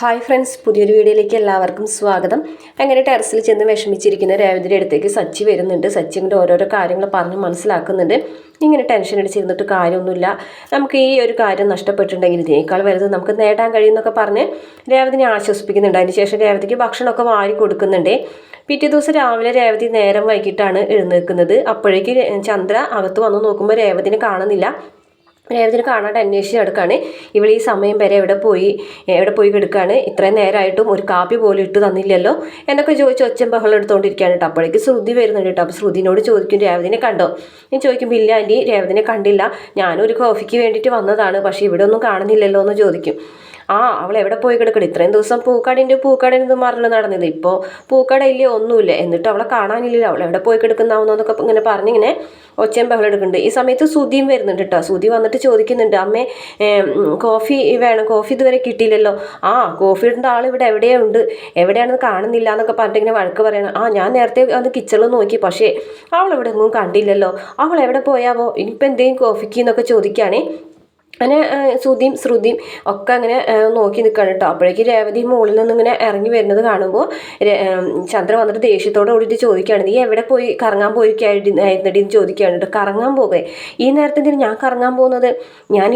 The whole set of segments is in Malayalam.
ഹായ് ഫ്രണ്ട്സ് പുതിയൊരു വീഡിയോയിലേക്ക് എല്ലാവർക്കും സ്വാഗതം. അങ്ങനെ ടെറസിൽ ചെന്ന് വിഷമിച്ചിരിക്കുന്ന രേവതിയുടെ അടുത്തേക്ക് സച്ചി വരുന്നുണ്ട്. സച്ചി ഇങ്ങനെ ഓരോരോ കാര്യങ്ങൾ പറഞ്ഞ് മനസ്സിലാക്കുന്നുണ്ട്. ഇങ്ങനെ ടെൻഷൻ അടിച്ചിരുന്നിട്ട് കാര്യമൊന്നുമില്ല. നമുക്ക് ഈ ഒരു കാര്യം നഷ്ടപ്പെട്ടിട്ടുണ്ടെങ്കിൽ ഇതിനേക്കാൾ വലുത് നമുക്ക് നേടാൻ കഴിയുമെന്നൊക്കെ പറഞ്ഞ് രേവതിനെ ആശ്വസിപ്പിക്കുന്നുണ്ട്. അതിനുശേഷം രേവതിക്ക് ഭക്ഷണമൊക്കെ വാരി കൊടുക്കുന്നുണ്ട്. പിറ്റേ ദിവസം രാവിലെ രേവതി നേരം വൈകിട്ടാണ് എഴുന്നേൽക്കുന്നത്. അപ്പോഴേക്ക് ചന്ദ്ര അകത്ത് വന്ന് നോക്കുമ്പോൾ രേവതിനെ കാണുന്നില്ല. രേവതിനെ കാണാണ്ട് അന്വേഷിച്ച് നടക്കുകയാണ് ഇവൾ ഈ സമയം വരെ എവിടെ പോയി എവിടെ പോയി കിടക്കുകയാണ് ഇത്രയും നേരമായിട്ടും ഒരു കാപ്പി പോലും ഇട്ട് തന്നില്ലല്ലോ? എന്നൊക്കെ ചോദിച്ച് ഒച്ചൻ ബഹളം എടുത്തുകൊണ്ടിരിക്കുകയാണ് കേട്ടോ അപ്പോഴേക്ക് ശ്രുതി വരുന്നുണ്ട് കേട്ടോ അപ്പോൾ ശ്രുതിനോട് ചോദിക്കും രേവതിനെ കണ്ടോ? ഞാൻ ചോദിക്കും ഇല്ല ആന്റി രേവതിനെ കണ്ടില്ല. ഞാനൊരു കോഫിക്ക് വേണ്ടിയിട്ട് വന്നതാണ് പക്ഷേ ഇവിടെ ഒന്നും കാണുന്നില്ലല്ലോ എന്ന് ചോദിക്കും. ആ അവൾ എവിടെ പോയി കിടക്കണം? ഇത്രയും ദിവസം പൂക്കാടിന്റെ പൂക്കാടിന്റെ പറഞ്ഞ് നടന്നത് ഇപ്പോൾ പൂക്കട ഇല്ലേ ഒന്നുമില്ല. എന്നിട്ട് അവളെ കാണാനില്ല അവൾ എവിടെ പോയി കിടക്കുന്നാവുന്നൊക്കെ ഇങ്ങനെ പറഞ്ഞിങ്ങനെ ഒച്ചയും ബഹളം എടുക്കുന്നുണ്ട് ഈ സമയത്ത് സുധിയും വരുന്നുണ്ട് കേട്ടോ സുധി വന്നിട്ട് ചോദിക്കുന്നുണ്ട് അമ്മേ കോഫി വേണം. കോഫി ഇതുവരെ കിട്ടിയില്ലല്ലോ. ആ കോഫി ഇടേണ്ട ആൾ ഇവിടെ എവിടെയുണ്ട് എവിടെയാണെന്ന് കാണുന്നില്ല എന്നൊക്കെ പറഞ്ഞിട്ട് ഇങ്ങനെ വഴക്ക് പറയണം. ആ ഞാൻ നേരത്തെ അത് കിച്ചണിൽ നോക്കി. പക്ഷേ അവൾ ഇവിടെ ഒന്നും കണ്ടില്ലല്ലോ. അവൾ എവിടെ പോയാവോ? ഇനിയിപ്പോൾ എന്തെങ്കിലും കോഫിക്ക് എന്നൊക്കെ ചോദിക്കുകയാണേ. അങ്ങനെ ശ്രുതിയും ശ്രുതിയും ഒക്കെ അങ്ങനെ നോക്കി നിൽക്കുകയാണ് കേട്ടോ അപ്പോഴേക്ക് രേവതി മുകളിൽ നിന്ന് ഇങ്ങനെ ഇറങ്ങി വരുന്നത് കാണുമ്പോൾ ചന്ദ്ര വന്നിട്ട് ദേഷ്യത്തോടെ കൂടിയിട്ട് ചോദിക്കുകയാണ് നീ എവിടെ പോയി കറങ്ങാൻ പോയിക്കായിരുന്നടി എന്ന് ചോദിക്കുകയാണ് കേട്ടോ കറങ്ങാൻ പോകേ ഈ നേരത്തെ ഞാൻ കറങ്ങാൻ പോകുന്നത്? ഞാൻ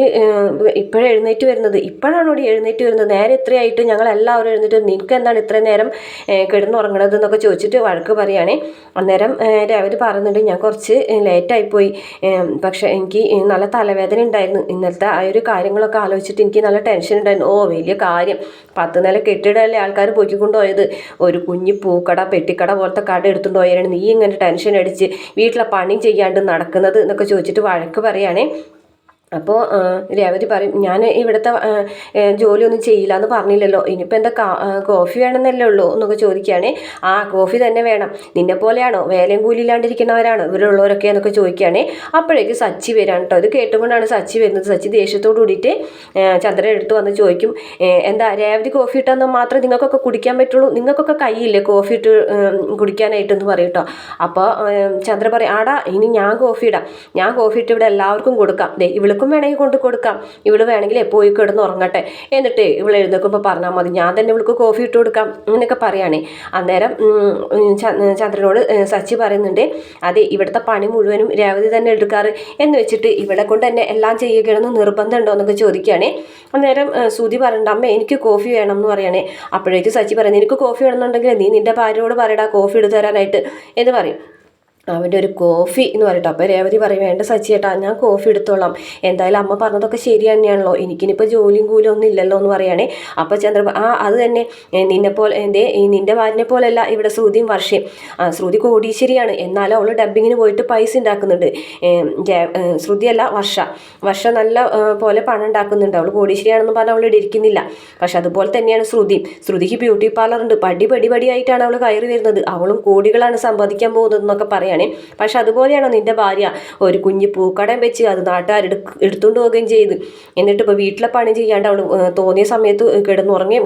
ഇപ്പോഴും എഴുന്നേറ്റ് വരുന്നത്. ഇപ്പോഴാണ് ഓടി എഴുന്നേറ്റ് വരുന്നത്? നേരെ ഇത്രയായിട്ട് ഞങ്ങൾ എല്ലാവരും എഴുന്നേറ്റ് നിനക്ക് എന്താണ് ഇത്രയും നേരം കിടന്നുറങ്ങണത്? എന്നൊക്കെ ചോദിച്ചിട്ട് വഴക്ക് പറയുകയാണേ അന്നേരം രേവതി പറയുന്നുണ്ട് ഞാൻ കുറച്ച് ലേറ്റായിപ്പോയി പക്ഷേ എനിക്ക് നല്ല തലവേദന ഉണ്ടായിരുന്നു. ഇന്നലത്തെ ആ ഒരു കാര്യങ്ങളൊക്കെ ആലോചിച്ചിട്ട് എനിക്ക് നല്ല ടെൻഷൻ ഉണ്ടായിരുന്നു. ഓ വലിയ കാര്യം. പത്ത് നില കെട്ടിടമല്ലേ ആൾക്കാർ പൊക്കിക്കൊണ്ട് ഒരു കുഞ്ഞു പൂക്കട പെട്ടിക്കട പോലത്തെ കട എടുത്തുകൊണ്ട് പോയാലാണ് നീ ഇങ്ങനെ ടെൻഷൻ അടിച്ച് വീട്ടിലെ പണി ചെയ്യാണ്ട് നടക്കുന്നത് എന്നൊക്കെ ചോദിച്ചിട്ട് വഴക്ക് പറയുകയാണേ. അപ്പോൾ രേവതി പറയും ഞാൻ ഇവിടുത്തെ ജോലിയൊന്നും ചെയ്യില്ല എന്ന് പറഞ്ഞില്ലല്ലോ. ഇനിയിപ്പോൾ എന്താ കോഫി വേണമെന്നല്ലേ ഉള്ളൂ എന്നൊക്കെ ചോദിക്കുകയാണേ. ആ കോഫി തന്നെ വേണം. നിന്നെ പോലെയാണോ? വേലയും കൂലിയില്ലാണ്ടിരിക്കുന്നവരാണ്? ഇവരുള്ളവരൊക്കെ എന്നൊക്കെ ചോദിക്കുകയാണേ. അപ്പോഴേക്ക് സച്ചി വരാണ് കേട്ടോ. ഇത് കേട്ടുകൊണ്ടാണ് സച്ചി വരുന്നത്. സച്ചി ദേഷ്യത്തോട് കൂടിയിട്ട് ചന്ദ്രൻ എടുത്ത് വന്ന് ചോദിക്കും എന്താ രേവതി കോഫി ഇട്ടെന്നാൽ മാത്രമേ നിങ്ങൾക്കൊക്കെ കുടിക്കാൻ പറ്റുള്ളൂ? നിങ്ങൾക്കൊക്കെ കൈയില്ലേ കോഫി ഇട്ട് കുടിക്കാനായിട്ടെന്ന് പറയും കേട്ടോ. അപ്പോൾ ചന്ദ്ര പറയും ആടാ ഇനി ഞാൻ കോഫി ഇടാം. ഞാൻ കോഫി ഇട്ട് ഇവിടെ എല്ലാവർക്കും കൊടുക്കാം. ദേ ഇവൾക്ക് ഇവൾക്കും വേണമെങ്കിൽ കൊണ്ട് കൊടുക്കാം. ഇവൾ വേണമെങ്കിൽ പോയി കിടന്ന് ഉറങ്ങട്ടെ. എന്നിട്ട് ഇവൾ എഴുന്നേക്കുമ്പോൾ പറഞ്ഞാൽ മതി. ഞാൻ തന്നെ ഇവൾക്ക് കോഫി ഇട്ട് കൊടുക്കാം എന്നൊക്കെ പറയുകയാണേ അന്നേരം ചന്ദ്രനോട് സച്ചി പറയുന്നുണ്ട് അതെ ഇവിടുത്തെ പണി മുഴുവനും രേവതി തന്നെ എടുക്കാറ് എന്ന് വെച്ചിട്ട് ഇവിടെ കൊണ്ട് തന്നെ എല്ലാം ചെയ്യുകയാണെന്ന് നിർബന്ധമുണ്ടോ എന്നൊക്കെ ചോദിക്കുകയാണേ അന്നേരം സുതി പറയണ്ട അമ്മ എനിക്ക് കോഫി വേണം എന്ന് പറയണേ. അപ്പോഴേക്കും സച്ചി പറയുന്നത് എനിക്ക് കോഫി വേണമെന്നുണ്ടെങ്കിൽ നീ നിന്റെ ഭാര്യയോട് പറയടാ കോഫി എടുത്തു തരാനായിട്ട് എന്ന് പറയും. അവന്റെ ഒരു കോഫി എന്ന് പറയട്ടെ. അപ്പോൾ രേവതി പറയും വേണ്ട സച്ചി ചേട്ടാ ഞാൻ കോഫി എടുത്തോളാം. എന്തായാലും അമ്മ പറഞ്ഞതൊക്കെ ശരി തന്നെയാണല്ലോ. എനിക്കിനിപ്പോൾ ജോലിയും കൂലിയും ഒന്നും ഇല്ലല്ലോ എന്ന് പറയുകയാണേ. അപ്പോൾ ചന്ദ്ര ആ അത് തന്നെ. നിന്നെപ്പോലെ എന്തേ നിന്റെ ഭാര്യനെ പോലെയല്ല ഇവിടെ ശ്രുതിയും വർഷയും. ശ്രുതി കോടീശ്വരിയാണ് എന്നാലും അവൾ ഡബ്ബിങ്ങിന് പോയിട്ട് പൈസ ഉണ്ടാക്കുന്നുണ്ട്. ശ്രുതിയല്ല വർഷ. വർഷ നല്ല പോലെ പണം ഉണ്ടാക്കുന്നുണ്ട്. അവൾ കോടീശ്വരിയാണെന്ന് പറഞ്ഞാൽ അവൾ ഇരിക്കുന്നില്ല. പക്ഷെ അതുപോലെ തന്നെയാണ് ശ്രുതി. ശ്രുതിക്ക് ബ്യൂട്ടി പാർലർ ഉണ്ട്. പടി പടി പടിയായിട്ടാണ് അവൾ കയറി വരുന്നത്. അവളും കോടികളാണ് സമ്പാദിക്കാൻ പോകുന്നത് എന്നൊക്കെ പറയാം. പറയുകയാണ് പക്ഷെ അതുപോലെയാണോ നിന്റെ ഭാര്യ ഒരു കുഞ്ഞു പൂക്കടം വെച്ച് അത് നാട്ടുകാർ എടുത്തുകൊണ്ട് പോവുകയും ചെയ്ത്? എന്നിട്ട് ഇപ്പോൾ വീട്ടിലെ പണി ചെയ്യാണ്ട് അവൾ തോന്നിയ സമയത്ത് കിടന്നുറങ്ങി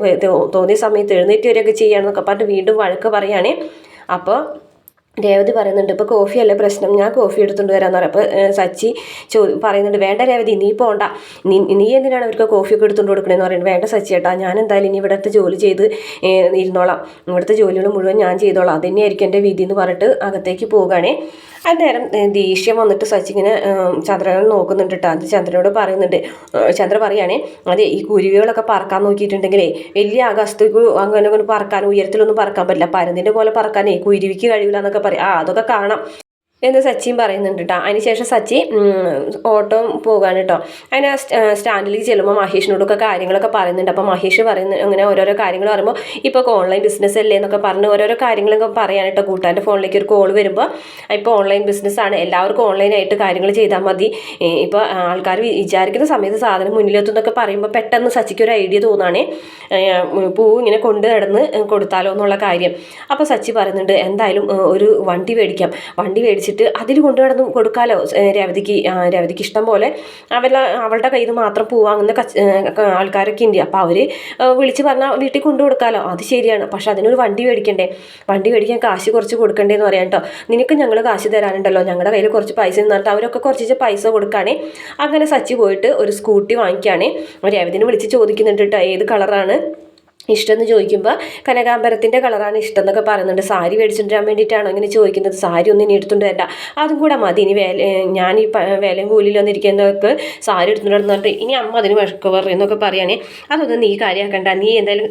തോന്നിയ സമയത്ത് എഴുന്നേറ്റ് വരികയൊക്കെ ചെയ്യാന്നൊക്കെ പറഞ്ഞിട്ട് വീണ്ടും വഴക്ക് പറയുകയാണ് അപ്പോൾ രേവതി പറയുന്നുണ്ട് ഇപ്പോൾ അല്ല പ്രശ്നം? ഞാൻ കോഫി എടുത്തുകൊണ്ട് വരാമെന്ന് പറയാം. അപ്പോൾ സച്ചി ചോ പറയുന്നുണ്ട് വേണ്ട രേവതി നീ പോണ്ട. നീ നീ എന്തിനാണ് അവർക്ക് കോഫി ഒക്കെ എടുത്തുകൊണ്ട് കൊടുക്കണമെന്ന് പറയുന്നത് വേണ്ട സച്ചി ചേട്ടാ ഞാൻ എന്തായാലും ഇനി ഇവിടുത്തെ ജോലി ചെയ്ത് ഇരുന്നോളാം. ഇവിടുത്തെ ജോലികൾ മുഴുവൻ ഞാൻ ചെയ്തോളാം. അതുതന്നെയായിരിക്കും എന്റെ വിധി എന്ന് പറഞ്ഞിട്ട് അകത്തേക്ക് പോകുകയാണേ അന്നേരം ദേഷ്യം വന്നിട്ട് സച്ചി ഇങ്ങനെ ചന്ദ്രനെ നോക്കുന്നുണ്ട് കേട്ടോ അത് ചന്ദ്രനോട് പറയുന്നുണ്ട് ചന്ദ്ര പറയുകയാണേ അതെ ഈ കുരുവികളൊക്കെ പറക്കാൻ നോക്കിയിട്ടുണ്ടെങ്കിലേ വലിയ ആകാശത്തേക്ക് അങ്ങനെ അങ്ങനെ പറക്കാൻ ഉയരത്തിലൊന്നും പറക്കാൻ പറ്റില്ല. പരന്തിന്റെ പോലെ പറക്കാനേ കുരുവിക്ക് കഴിയില്ല എന്നൊക്കെ പറയും. ആ അതൊക്കെ കാണാം. എന്ന് സച്ചിൻ പറയുന്നുണ്ട് കേട്ടോ അതിനുശേഷം സച്ചി ഓട്ടോ പോകാൻ കേട്ടോ അതിന് സ്റ്റാൻഡിലേക്ക് ചെല്ലുമ്പോൾ മഹേഷിനോടൊക്കെ കാര്യങ്ങളൊക്കെ പറയുന്നുണ്ട്. അപ്പോൾ മഹേഷ് പറയുന്ന അങ്ങനെ ഓരോരോ കാര്യങ്ങൾ പറയുമ്പോൾ ഇപ്പോൾ ഓൺലൈൻ ബിസിനസ് അല്ലേ എന്നൊക്കെ പറഞ്ഞ് ഓരോരോ കാര്യങ്ങളൊക്കെ പറയാൻ കേട്ടോ കൂട്ടാന്റെ ഫോണിലേക്ക് ഒരു കോൾ വരുമ്പോൾ ഇപ്പോൾ ഓൺലൈൻ ബിസിനസ്സാണ് എല്ലാവർക്കും ഓൺലൈനായിട്ട് കാര്യങ്ങൾ ചെയ്താൽ മതി. ഇപ്പോൾ ആൾക്കാർ വിചാരിക്കുന്ന സമയത്ത് സാധനം മുന്നിലെത്തുന്നൊക്കെ പറയുമ്പോൾ പെട്ടെന്ന് സച്ചിക്ക് ഒരു ഐഡിയ തോന്നാണേ. പൂ ഇങ്ങനെ കൊണ്ട് നടന്ന് കൊടുത്താലോ എന്നുള്ള കാര്യം. അപ്പോൾ സച്ചി പറയുന്നുണ്ട് എന്തായാലും ഒരു വണ്ടി മേടിക്കാം. വണ്ടി മേടിച്ച് വെച്ചിട്ട് അതിൽ കൊണ്ടു നടന്ന് കൊടുക്കാമല്ലോ രേവതിക്ക് രേവതിക്ക് ഇഷ്ടം പോലെ അവരുടെ അവളുടെ കയ്യിൽ നിന്ന് മാത്രം പൂവാങ്ങുന്ന ആൾക്കാരൊക്കെ ഉണ്ട്. അപ്പോൾ അവർ വിളിച്ച് പറഞ്ഞാൽ വീട്ടിൽ കൊണ്ടു കൊടുക്കാമല്ലോ അത് ശരിയാണ്. പക്ഷെ അതിനൊരു വണ്ടി മേടിക്കണ്ടേ? വണ്ടി മേടിക്കാൻ കാശ് കുറച്ച് കൊടുക്കണ്ടേന്ന് പറയാം കേട്ടോ നിനക്ക് ഞങ്ങൾ കാശ് തരാനുണ്ടല്ലോ. ഞങ്ങളുടെ കയ്യിൽ കുറച്ച് പൈസ നിന്നിട്ട് അവരൊക്കെ കുറച്ച് പൈസ കൊടുക്കുകയാണേ അങ്ങനെ സച്ചി പോയിട്ട് ഒരു സ്കൂട്ടി വാങ്ങിക്കുകയാണേ രേവതിനെ വിളിച്ച് ചോദിക്കുന്നുണ്ട് കേട്ടോ ഏത് കളറാണ്? ഇഷ്ടം എന്ന് ചോദിക്കുമ്പോൾ കനകാമ്പരത്തിന്റെ കളറാണ് ഇഷ്ടം എന്നൊക്കെ പറയുന്നുണ്ട്. സാരി മേടിച്ചിട്ടാൻ വേണ്ടിയിട്ടാണോ ഇങ്ങനെ ചോദിക്കുന്നത്? സാരി ഒന്നും ഇനി എടുത്തുകൊണ്ട് വരണ്ട. അതും കൂടെ മതി. ഇനി വേല ഞാൻ ഈ വേലയും കൂലിയിൽ വന്നിരിക്കുന്നവർക്ക് സാരി എടുത്തുകൊണ്ട് വന്നിട്ട് ഇനി അമ്മ അതിന് വഴക്ക് പറയുന്നൊക്കെ പറയാനേ. അതൊന്നും നീ കാര്യമാക്കണ്ട നീ എന്തായാലും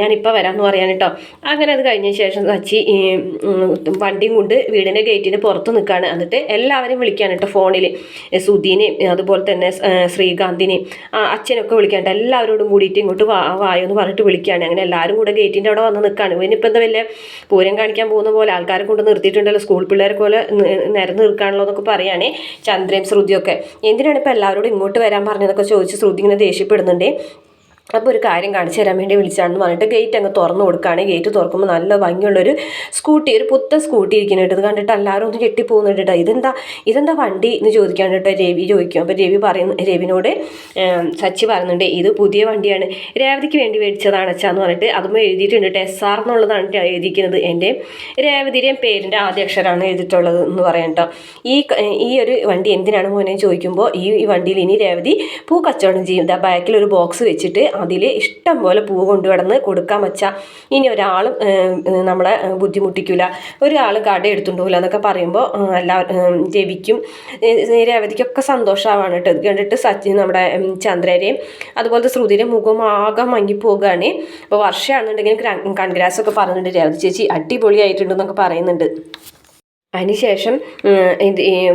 ഞാനിപ്പോൾ വരാമെന്ന് പറയാൻ കേട്ടോ. അങ്ങനെ അത് കഴിഞ്ഞ ശേഷം സച്ചി വണ്ടിയും കൊണ്ട് വീടിന്റെ ഗേറ്റിന് പുറത്ത് നിൽക്കുകയാണ് എന്നിട്ട് എല്ലാവരെയും വിളിക്കാൻ കേട്ടോ ഫോണിൽ സുധീനെയും അതുപോലെ തന്നെ ശ്രീകാന്തിനെയും അച്ഛനൊക്കെ വിളിക്കാൻ എല്ലാവരോടും കൂടിയിട്ട് ഇങ്ങോട്ട് വാ വായോ എന്ന് പറഞ്ഞിട്ട് വിളിക്കുകയാണ് അങ്ങനെ എല്ലാവരും കൂടെ ഗേറ്റിന്റെ അവിടെ വന്ന് നിൽക്കുകയാണ്. ഇവനിപ്പോൾ എന്താ വലിയ പൂരം കാണിക്കാൻ പോകുന്ന പോലെ ആൾക്കാരെ കൊണ്ട് നിർത്തിയിട്ടുണ്ടല്ലോ. സ്കൂൾ പിള്ളേരെ പോലെ നിരന്ന് നിൽക്കുകയാണല്ലോ എന്നൊക്കെ പറയുകയാണേ ചന്ദ്രയും ശ്രുതിയൊക്കെ എന്തിനാണ് ഇപ്പോൾ എല്ലാവരോടും ഇങ്ങോട്ട് വരാൻ പറഞ്ഞതൊക്കെ ചോദിച്ച് ശ്രുതി ഇങ്ങനെ ദേഷ്യപ്പെടുന്നുണ്ട്. അപ്പോൾ ഒരു കാര്യം കാണിച്ചു തരാൻ വേണ്ടി വിളിച്ചാണെന്ന് പറഞ്ഞിട്ട് ഗേറ്റ് അങ്ങ് തുറന്നു കൊടുക്കുകയാണ്. ഗേറ്റ് തുറക്കുമ്പോൾ നല്ല ഭംഗിയുള്ളൊരു സ്കൂട്ടി ഒരു പുത്തൻ സ്കൂട്ടി ഇരിക്കുന്നുണ്ട് ഇത് കണ്ടിട്ട് എല്ലാവരും ഒന്ന് ഞെട്ടിപ്പോകുന്നുണ്ട് കേട്ടോ. ഇതെന്താ ഇതെന്താ വണ്ടി എന്ന് ചോദിക്കാണ് കേട്ടോ രവി ചോദിക്കും. അപ്പോൾ രവി പറയുന്നു രവിനോട് സച്ചി പറയുന്നുണ്ട് ഇത് പുതിയ വണ്ടിയാണ്. രേവതിക്ക് വേണ്ടി മേടിച്ചതാണ് അച്ഛാന്ന് പറഞ്ഞിട്ട് അതും എഴുതിയിട്ടുണ്ട് കേട്ടോ. എസ് ആർ എന്നുള്ളതാണ് എഴുതിയിരിക്കുന്നത്. എന്റെ രേവതിയുടെയും പേരിന്റെ ആദ്യ അക്ഷരമാണ് എഴുതിയിട്ടുള്ളത് എന്ന് പറയാം കേട്ടോ. ഈ ഈ ഒരു വണ്ടി എന്തിനാണ് മോനെ ചോദിക്കുമ്പോൾ ഈ വണ്ടിയിൽ ഇനി രേവതി പൂ കച്ചവടം ചെയ്യും. ബാക്കിൽ ഒരു ബോക്സ് വെച്ചിട്ട് അതിൽ ഇഷ്ടം പോലെ പൂ കൊണ്ടുവന്ന് കൊടുക്കാൻ വെച്ചാൽ ഇനി ഒരാളും നമ്മളെ ബുദ്ധിമുട്ടിക്കില്ല ഒരാൾ കട എടുത്തുകൊണ്ട് എന്നൊക്കെ പറയുമ്പോൾ എല്ലാവരും രവിക്കും രേവതിക്കൊക്കെ സന്തോഷമാവാണ് കേട്ടോ. ഇത് കണ്ടിട്ട് സച്ചിൻ നമ്മുടെ ചന്ദ്രരെയും അതുപോലത്തെ ശ്രുതിയുടെ മുഖം ആകെ മങ്ങിപ്പോവുകയാണ് അപ്പോൾ വർഷമാണെന്നുണ്ടെങ്കിൽ കൺഗ്രാസ് ഒക്കെ രേവതി ചേച്ചി അടിപൊളിയായിട്ടുണ്ടെന്നൊക്കെ പറയുന്നുണ്ട്. അതിനുശേഷം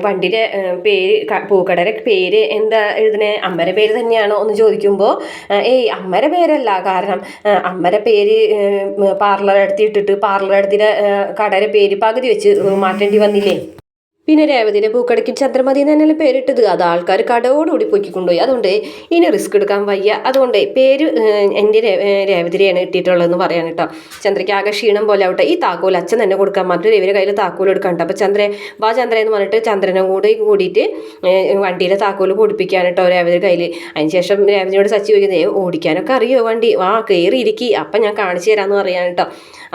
വണ്ടിയുടെ പേര് പൂക്കടയുടെ പേര് എന്താ എഴുതണേ അമ്മരെ പേര് തന്നെയാണോ എന്ന് ചോദിക്കുമ്പോൾ ഏയ് അമ്മരെ പേരല്ല. കാരണം അമ്മരെ പേര് പാർലർ എടുത്തിട്ടിട്ട് പാർലർ എടുത്തിട്ട് കടയുടെ പേര് പകുതി വെച്ച് മാറ്റേണ്ടി വന്നില്ലേ? പിന്നെ രേവതിനെ പൂക്കടയ്ക്ക് ചന്ദ്രമതി തന്നെയല്ലേ പേരിട്ടത്? അത് ആൾക്കാർ കടവോടുകൂടി പൊക്കി കൊണ്ടുപോയി അതുകൊണ്ട് ഇനി റിസ്ക് എടുക്കാൻ വയ്യ. അതുകൊണ്ട് പേര് എന്റെ രേവതിരെയാണ് കിട്ടിയിട്ടുള്ളതെന്ന് പറയാൻ കേട്ടോ. ചന്ദ്രയ്ക്ക് ആകെ ക്ഷീണം പോലെ ആവട്ടെ. ഈ താക്കോൽ അച്ഛൻ തന്നെ കൊടുക്കാൻ പറഞ്ഞിട്ട് രവിയുടെ കയ്യിൽ താക്കോൽ എടുക്കണ്ട. അപ്പോൾ ചന്ദ്രൻ വാ ചന്ദ്രൻ എന്ന് പറഞ്ഞിട്ട് ചന്ദ്രനും കൂടി കൂടിയിട്ട് വണ്ടിയിലെ താക്കോൽ കൊടുപ്പിക്കാൻ കേട്ടോ രേവതിയുടെ കയ്യിൽ. അതിനുശേഷം രേവതിയോട് സച്ചി ചോദിക്കുന്നത് ഓടിക്കാനൊക്കെ അറിയോ വണ്ടി? വാ കയറി ഇരിക്കി അപ്പം ഞാൻ കാണിച്ചു തരാമെന്ന് പറയാൻ കേട്ടോ.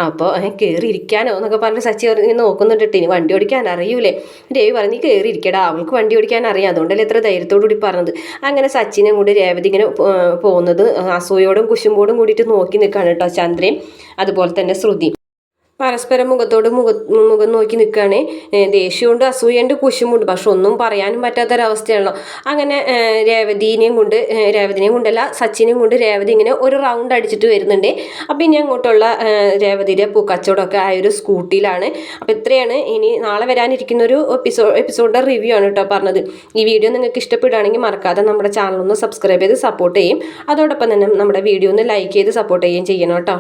അപ്പോൾ കയറി ഇരിക്കാനോ എന്നൊക്കെ പറഞ്ഞ് സച്ചി നോക്കുന്നുണ്ട് ഇനി വണ്ടി ഓടിക്കാൻ അറിയൂലേ. രവി പറഞ്ഞു നീ കയറി ഇരിക്കടാ അവൾക്ക് വണ്ടി ഓടിക്കാൻ അറിയാം. അതുകൊണ്ടല്ലേ എത്ര ധൈര്യത്തോടു കൂടി പറഞ്ഞത്. അങ്ങനെ സച്ചിനെ കൊണ്ട് രേവതി ഇങ്ങനെ പോകുന്നത് അസൂയോടും കുശുമ്പോടും കൂടിയിട്ട് നോക്കി നിൽക്കുകയാണ് കേട്ടോ ചന്ദ്രയും അതുപോലെ തന്നെ ശ്രുതി പരസ്പരം മുഖത്തോട് മുഖ മുഖം നോക്കി നിൽക്കുകയാണ്. ദേഷ്യമുണ്ട് അസൂയുണ്ട് കുശുമുണ്ട്. പക്ഷെ ഒന്നും പറയാനും പറ്റാത്തൊരവസ്ഥയാണല്ലോ. അങ്ങനെ രേവതിനെയും കൊണ്ട് രേവതിനെയും കൊണ്ടല്ല സച്ചിനെയും കൊണ്ട് രേവതി ഇങ്ങനെ ഒരു റൗണ്ട് അടിച്ചിട്ട് വരുന്നുണ്ട്. അപ്പം ഇനി അങ്ങോട്ടുള്ള രേവതിയുടെ പൂക്കച്ചവടമൊക്കെ ആ ഒരു സ്കൂട്ടിയിലാണ്. അപ്പം ഇത്രയാണ്. ഇനി നാളെ വരാനിരിക്കുന്ന ഒരു എപ്പിസോ എപ്പിസോഡിന്റെ റിവ്യൂ ആണ് കേട്ടോ പറഞ്ഞത്. ഈ വീഡിയോ നിങ്ങൾക്ക് ഇഷ്ടപ്പെടുകയാണെങ്കിൽ മറക്കാതെ നമ്മുടെ ചാനൽ ഒന്ന് സബ്സ്ക്രൈബ് ചെയ്ത് സപ്പോർട്ട് ചെയ്യും. അതോടൊപ്പം തന്നെ നമ്മുടെ വീഡിയോ ഒന്ന് ലൈക്ക് ചെയ്ത് സപ്പോർട്ട് ചെയ്യുകയും ചെയ്യണം കേട്ടോ.